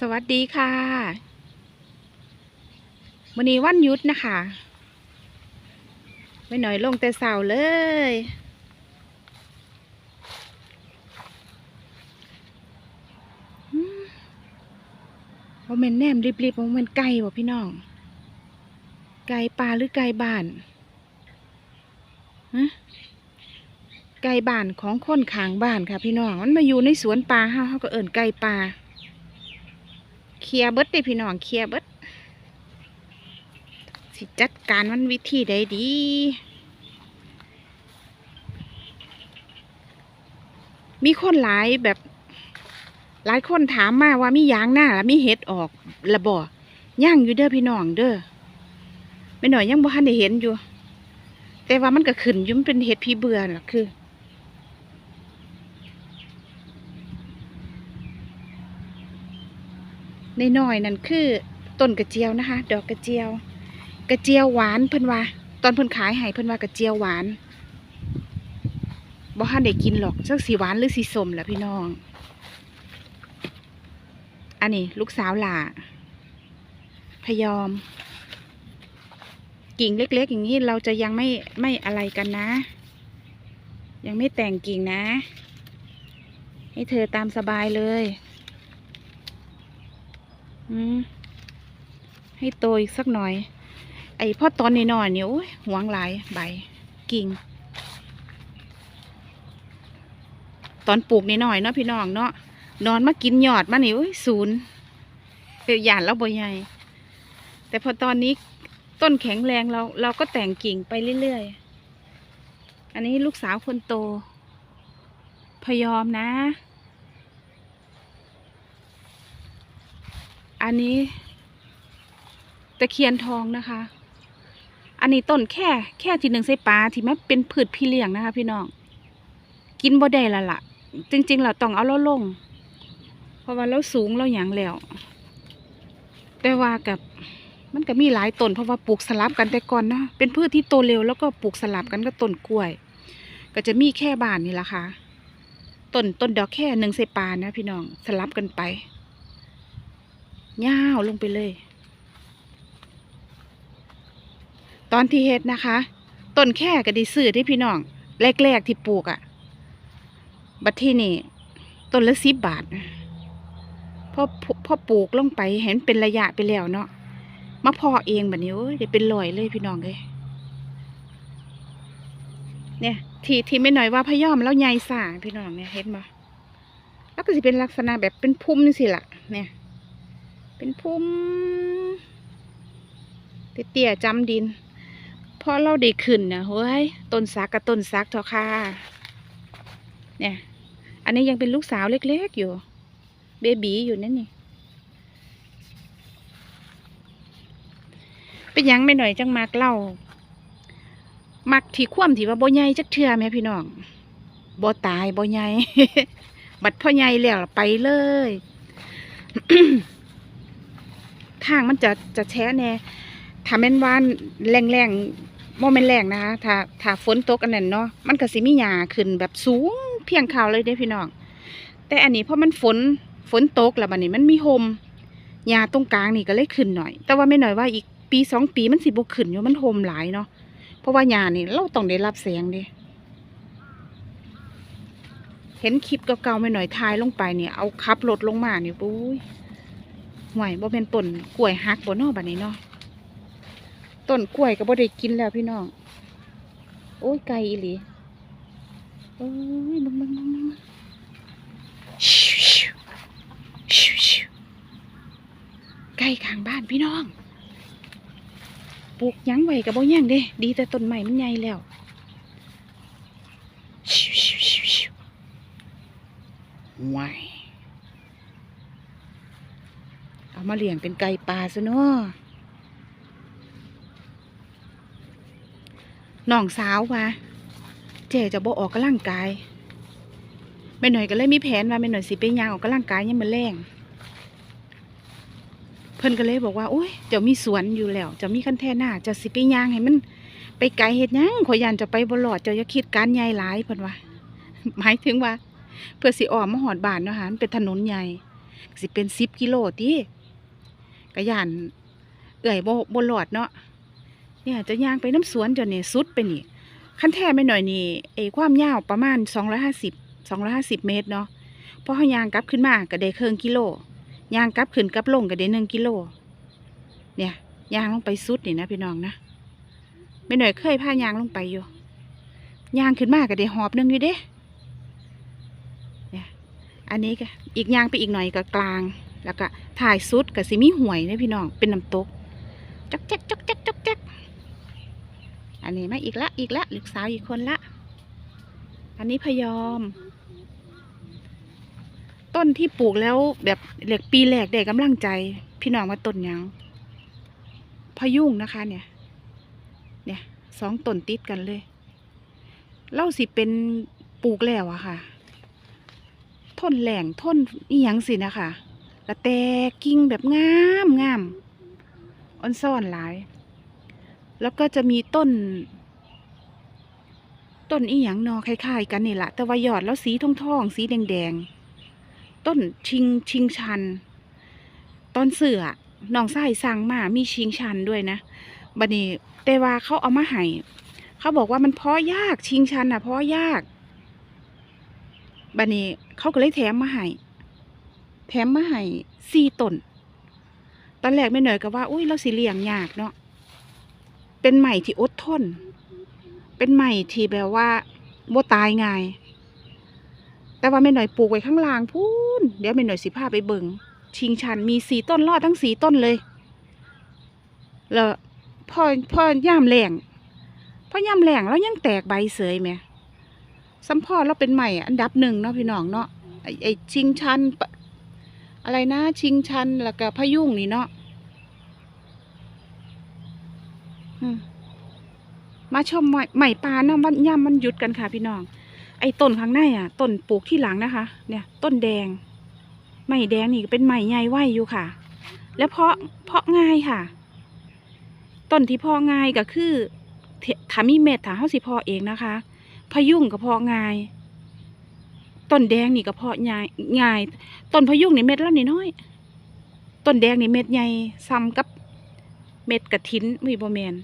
สวัสดีค่ะวันนี้วันยุดนะคะไม่หน่อยลงแต่เสาเลยมโมเมนแนมรีบๆโมเมนไก่บ่พี่น้อง ไก่ปลาหรือไก่บ้านฮะไก่บ้านของคนขางบ้านค่ะพี่น้อง มันมาอยู่ในสวนปลาเฮาเขาก็เอิ่นไก่ปลา เคลียร์เบิดได้พี่น้องเคลียร์เบิดสิจัดการมันวิธีใดดีมีคนหลายแบบหลายคนถามมาว่ามียางหน้าแล้วมีเห็ดออกละบ่ย่างอยู่เด้อพี่น้องเด้อไม่หน่อยยังบ่ทันได้เห็นอยู่ แต่ว่ามันก็ขึ้นยู่มเป็นเห็ดพีเบื่อน่ะคือ ในน้อยๆนั่นคือต้นกระเจียวนะคะ ดอกกระเจียว กระเจียวหวานเพิ่นว่า ตอนเพิ่นขายให้เพิ่นว่ากระเจียวหวานบ่ทันได้กินหรอกจักสีหวานหรือสีส้มแหละพี่น้อง อันนี้ลูกสาวหล่าพยอม กิ่งเล็ก ๆ อย่างนี้เราจะยังไม่ไม่อะไรกันนะ ยังไม่แต่งกิ่งนะ ให้เธอตามสบายเลย อืมให้โตอีกสักหน่อย ไอ้พ่อตอนนี้หน่อยๆเนี่ยโอ้ยหวงหลายใบกิ่ง ตอนปลูกนี่หน่อยเนาะพี่น้องเนาะนอนมากินยอดมานี่โอ้ยศูนย์เปหยานแล้วบ่ใหญ่แต่พอตอนนี้ต้นแข็งแรงเราเราก็แต่งกิ่งไปเรื่อยๆ อันนี้ลูกสาวคนโต พยอมนะ อันนี้ตะเคียนทองนะคะ อันนี้ต้นแค่แค่ที่หนึ่งใส่ปลาที่มันเป็นพืชพี่เลี้ยงนะคะ พี่น้อง กินบ่ได้ละล่ะจริงๆเราต้องเอาเราลง เพราะว่าเราสูงเราหยังแล้ว แต่ว่ากับมันก็มีหลายต้นเพราะว่าปลูกสลับกันแต่ก่อนเนาะเป็นพืชที่โตเร็วแล้วก็ปลูกสลับกันก็ต้นกล้วย ก็จะมีแค่บานนี่ละค่ะต้นต้นดอกแค่หนึ่งใส่ปลานะพี่น้องสลับกันไป ยาวลงไปเลย ตอนที่เฮ็ดนะคะต้นแค่ก็ดีซื้อที่พี่น้องแรกๆที่ปลูกอะ่ะ บัดที่นี่ต้นละสิบบาทพอพอปลูกลงไปเห็นเป็นระยะไปแล้วเนาะมาพอเองแบบนี้โอ้ยเดี๋ยวเป็นลอยเลยพี่น้องเลยเนี่ยทีทีไม่หน่อยว่าพะยอมแล้วใหญ่สาพี่น้องเนี่ยเห็นบ่แล้วก็จะเป็นลักษณะแบบเป็นพุ่มนี่สิล่ะเนี่ย เป็นพุ่มเตี้ยจำดินพอเราได้ขึ้นนะเฮ้ยต้นซักกับต้นซักเถอะค่ะ เนี่ย อันนี้ยังเป็นลูกสาวเล็กๆอยู่ เบบีอยู่นั่นนี่เป็นยังไม่หน่อยจังมากเล่ามักที่คว่ำที่ว่าบ่ใหญ่จักเทื่อแม่พี่น้องบ่ตายบ่ใหญ่บัดพ่อใหญ่แล้วไปเลย ทางมันจะจะแช่แน่ถ้าแม่นว่านแรงแรงโมเมนแรงนะคะถ้าถ้าฝนตกอันนั้นเนาะมันก็สิมีหญ้าขึ้นแบบสูงเพียงเขาเลยเด้พี่น้องแต่อันนี้เพราะมันฝนฝนตกแล้วบัดนี้มันมีโฮมหญ้าตรงกลางนี่ก็เลยขึ้นหน่อย แต่ว่าไม่หน่อยว่าอีกปีสองปีมันสิบ่ขึ้นอยู่มันโฮมหลายเนาะเพราะว่าหญ้านี่เราต้องได้รับแสงเด้เห็นคลิปเก่าๆไม่หน่อยทายลงไปเนี่ยเอาขับรถลงมาเนี่ยปุ้ย ห่วยบ่เป็นต้นกล้วยหักบ่นอบัดนี้เนาะต้นกล้วยก็บ่ได้กินแล้วพี่น้องโอ้ยไก่อีหลีโอ้ยมึงมึงมึงมึงชิวชิวชิวชิวไก่ข้างบ้านพี่น้องปลูกยังไว้ก็บ่ยังเด้ ดีแต่ต้นใหม่มันใหญ่แล้วชิวชิวชิวชิวห่วย เอา มาเลี้ยงเป็นไก่ป่าซะเนาะน้องสาวว่าเจ๊จะบ่ออกกำลังกายแม่หน่อยก็เลยมีแผนว่าแม่หน่อยสิไปย่างออกกำลังกายยังมาแรงเพิ่นก็เลยบอกว่าโอ้ยเจ้ามีสวนอยู่แล้วเจ้ามีคันแท่หน้าเจ้าสิไปย่างให้มัน ไปไกลเฮ็ดยังขอยันจะไปบ่รอดเจ้าอย่าคิดการใหญ่หลายเพิ่นว่าหมายถึงว่า เพื่อสิออกมาหอดบ้านเนาะค่ะเป็นถนนใหญ่สิเป็นสิบกิโลติ กะยานเอื่อยบ่บ่หลอดเนาะเนี่ยจะย่างไปน้ำสวนจนเนี่ยสุดไปนี่ขั้นแท้ไม่หน่อยนี่ไอ้ความยาวประมาณสองร้อยห้าสิบสองร้อยห้าสิบเมตรเนาะพอเขายางกลับขึ้นมาก็ได้เครื่องกิโลยางกลับขึ้นกลับลงก็ได้หนึ่งกิโลเนี่ยยางลงไปสุดนี่นะพี่น้องนะไม่หน่อยเคยพายางลงไปอยู่ยางขึ้นมาก็ได้หอบหนึงอยู่เด้อันนี้ก็อีกยางไปอีกหน่อยก็กลาง แล้วก็ถ่ายสุดกับสิมีหวยนะพี่น้อง เป็นน้ำตกจักแจ๊กจักแจ๊กจักแจ๊กอันนี้มาอีกละอีกละลูกสาวอีกคนละ อันนี้พยอม ต้นที่ปลูกแล้วแบบเหล็กปีแรกได้กำลังใจ พี่น้องว่าต้นยังพยุงนะคะ เนี่ย เนี่ยสองต้นติดกันเลย เล่าสิเป็นปลูกแล้วอะค่ะทนแหล่งทนอีหยังสินะคะ แล้วแตกิ่งแบบงามงามอ่อนซ่อนหลาย แล้วก็จะมีต้น ต้นอีหยังนอคล้ายๆกันนี่แหละแต่ว่ายอดแล้วสีทองทองๆสีแดงๆ ต้นชิงชิงชันต้นเสือน้องไส้สั่งมามีชิงชันด้วยนะบัดนี้แต่ว่าเขาเอามาให้เขาบอกว่ามันเพาะยากชิงชันอะเพาะยากบัดนี้เขาก็เลยแถมมาให้ แถมมาให้สี่ต้นตอนแรกไม่หน่อยก็ว่า อุ้ยเราสิเลี้ยงยากเนาะเป็นใหม่ที่อดทน เป็นใหม่ที่แบบว่าบ่ตายง่าย แต่ว่าไม่หน่อยปลูกไว้ข้างล่างพูนเดี๋ยวไม่หน่อยสิพาไปเบิงชิงชันมีสีต้นรอดทั้งสีต้นเลยแล้วพอพอย่ามแหลงพอย่ามแหลงแล้วยังแตกใบเสยไหมสัมพอเราเป็นใหม่อันดับหนึ่งเนาะพี่น้องเนาะไอไอชิงชันป อะไรนะชิงชันแล้วก็พยุงนี่เนาะมาชมใหม่ใหม่ปลาเนาะมันย่ำมันหยุดกันค่ะพี่น้อง ไอ้ต้นข้างในอะต้นปลูกที่หลังนะคะ เนี่ย ต้นแดงใหม่แดงนี่เป็นใหม่ใหญ่ไหวอยู่ค่ะ แล้วเพาะเพาะง่ายค่ะ ต้นที่เพาะง่ายก็คือถ้ามีเม็ดถ้าเฮาสิพาะเองนะคะ พยุงก็เพาะง่าย ต้นแดงนี่ก็เพาะง่ายง่าย ต้นพยุงนี่เม็ดแล้วนี่น้อย ต้นแดงนี่เม็ดใหญ่ซ้ำกับเม็ดกระถินมีบ่แมน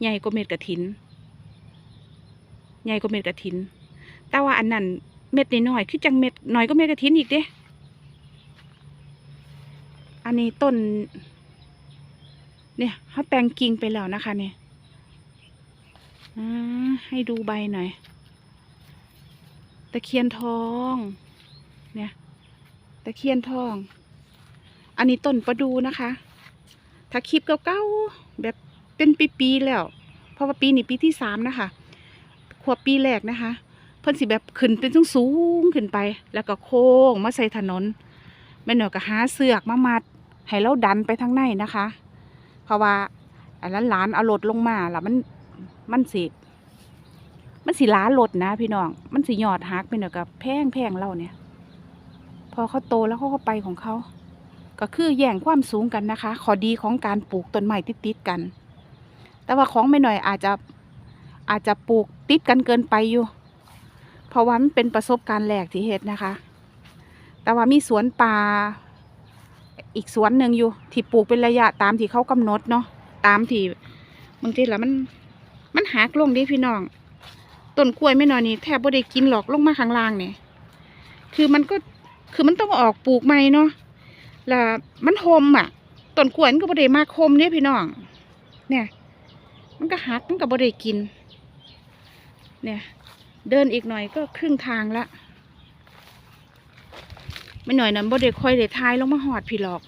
ใหญ่กว่าเม็ดกระถินใหญ่กว่าเม็ดกระถิน แต่ว่าอันนั้นเม็ดน้อยคือจังเม็ดน้อยก็เม็ดกระถินอีกเด้ อันนี้ต้น เนี่ยเขาแต่งกิ่งไปแล้วนะคะเนี่ยอ่าให้ดูใบหน่อยะเคียนทอง เนี่ย ตะเคียนทอง อันนี้ต้นประดูนะคะ ถ้าคลิปเก่าๆแบบเป็นปีๆแล้ว เพราะว่าปีนี้ปีที่สามนะคะขวบปีแรกนะคะเพิ่นสิแบบขึ้นเป็นสูงๆขึ้นไป แล้วก็โค้งมาใส่ถนนแม่หน่อยก็หาเสือกมามัดให้เราดันไปทางในนะคะ เพราะว่าหลานเอารถลงมาแล้วมันมันสิ มันสิล้ารถนะ พี่น้อง มันสิยอดฮักไปหน่อยกับแพงแพงเราเนี่ย พอเขาโตแล้วเขาก็ไปของเขา ก็คือแย่งความสูงกันนะคะขอดีของการปลูกต้นไม้ติดๆกัน แต่ว่าของไม่หน่อยอาจจะอาจจะปลูกติดกันเกินไปอยู่ เพราะว่ามันเป็นประสบการณ์แรกที่เฮ็ดนะคะ แต่ว่ามีสวนป่าอีกสวนหนึ่งอยู่ ที่ปลูกเป็นระยะตามที่เขากำหนดเนาะ ตามที่บางทีแล้วมันมันหักลงดิพี่น้อง ต้นกล้วยไม่นอนนี่แทบบ่ได้กินหรอกลงมาข้างล่างเนี่ยคือมันก็คือมันต้องออกปลูกใหม่เนาะแล้วมันโฮมอะต้นกล้วยมันก็บ่ได้มากโฮมเนี่ยพี่น้อง เนี่ย มันก็หักมันก็บ่ได้กิน เนี่ย เดินอีกหน่อยก็ครึ่งทางละไม่หน่อยนั้นบ่ได้ค่อยได้ทายลงมาหอดพี่หรอก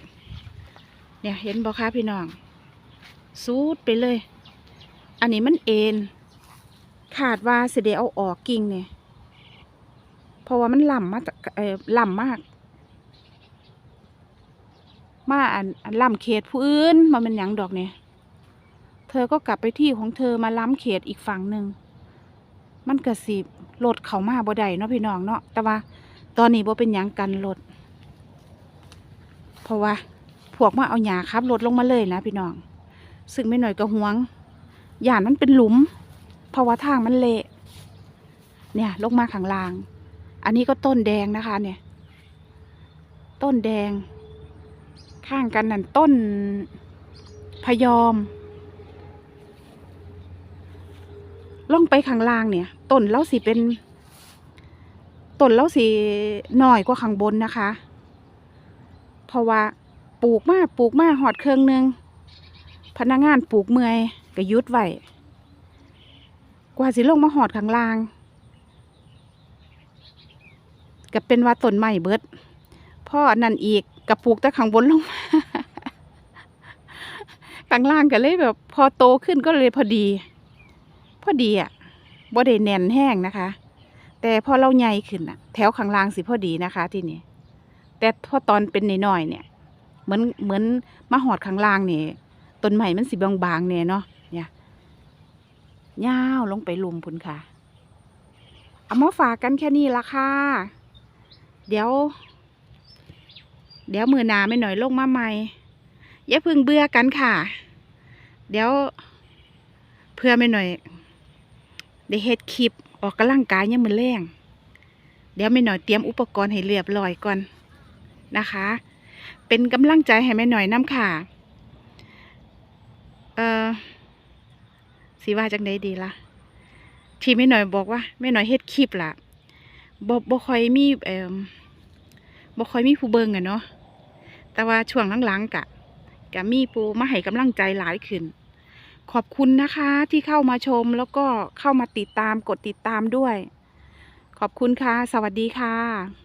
เนี่ย เห็นบ่คะพี่น้องซูดไปเลย อันนี้มันเอ็น ขาดว่าสิเดเอาออกกิ่งเนี่ยเพราะว่ามันล่ำมาจากเออล่ำมาก มาอันอันล่ำเขตผู้อื่นมาเป็นหยังดอกเนี่ยเธอก็กลับไปที่ของเธอมาล้ำเขตอีกฝั่งหนึ่งมันกระสีรถเขามาบ่ได้เนาะพี่น้องเนาะแต่ว่า ตอนนี้บ่เป็นหยังกันรถเพราะว่าพวกมาเอาหยาขับรถลงมาเลยนะพี่น้อง ซึ่งไม่หน่อยก็ห่วงหยานมันเป็นหลุม ราะว่าทางมันเละเนี่ยลงมาข้างล่าง อันนี้ก็ต้นแดงนะคะ เนี่ย ต้นแดง ข้างกันนั่นต้นพยอมล่องไปข้างล่างเนี่ยต้นแล้วสิเป็นต้นแล้วสิหน่อยกว่าข้างบนนะคะ เพราะว่าปลูกมาปลูกมาหอดเครื่องหนึงพนักงานปลูกเมื่อยก็ยุดไว้ กว่าสิลงมาหอดข้างล่างก็เป็นว่าต้นใหม่เบิดพ่ออันนั้นอีกก็ปลูกแต่ข้างบนลงมาข้างล่างก็เลยแบบ พอโตขึ้นก็เลยพอดี พอดีอะบ่ได้แน่นแห้งนะคะ แต่พอเราใหญ่ขึ้นอะ แถวข้างล่างสิพอดีนะคะ ที่นี่แต่พอตอนเป็นน้อยๆเนี่ย เหมือนเหมือนมาหอดข้างล่างเนี่ยต้นใหม่มันสิบางๆเนี่ยเนาะ ยยาวลงไปลุมพุ่นค่ะ เอามาฝากกันแค่นี้ละค่ะ เดี๋ยว เดี๋ยวมือหนาไม่หน่อยลงมาใหม่ อย่าพึ่งเบื่อกันค่ะ เดี๋ยวเพื่อไม่หน่อย ได้เฮ็ดคลิปออกกำลังกายยังมือแรงเดี๋ยวไม่หน่อยเตรียมอุปกรณ์ให้เรียบร้อยก่อนนะคะ เป็นกำลังใจให้แม่หน่อยน้ำค่ะ เอ่อ สิว่าจังไดดีล่ะที่แม่หน่อยบอกว่าแม่หน่อยเฮ็ดคลิปล่ะบ่บ่ค่อยมีเอ่อบ่ค่อยมีผู้เบิ่งอะเนาะแต่ว่าช่วงหลังๆกะกะมีผู้มาให้กำลังใจหลายขึ้น ขอบคุณนะคะที่เข้ามาชมแล้วก็เข้ามาติดตามกดติดตามด้วย ขอบคุณค่ะ สวัสดีค่ะ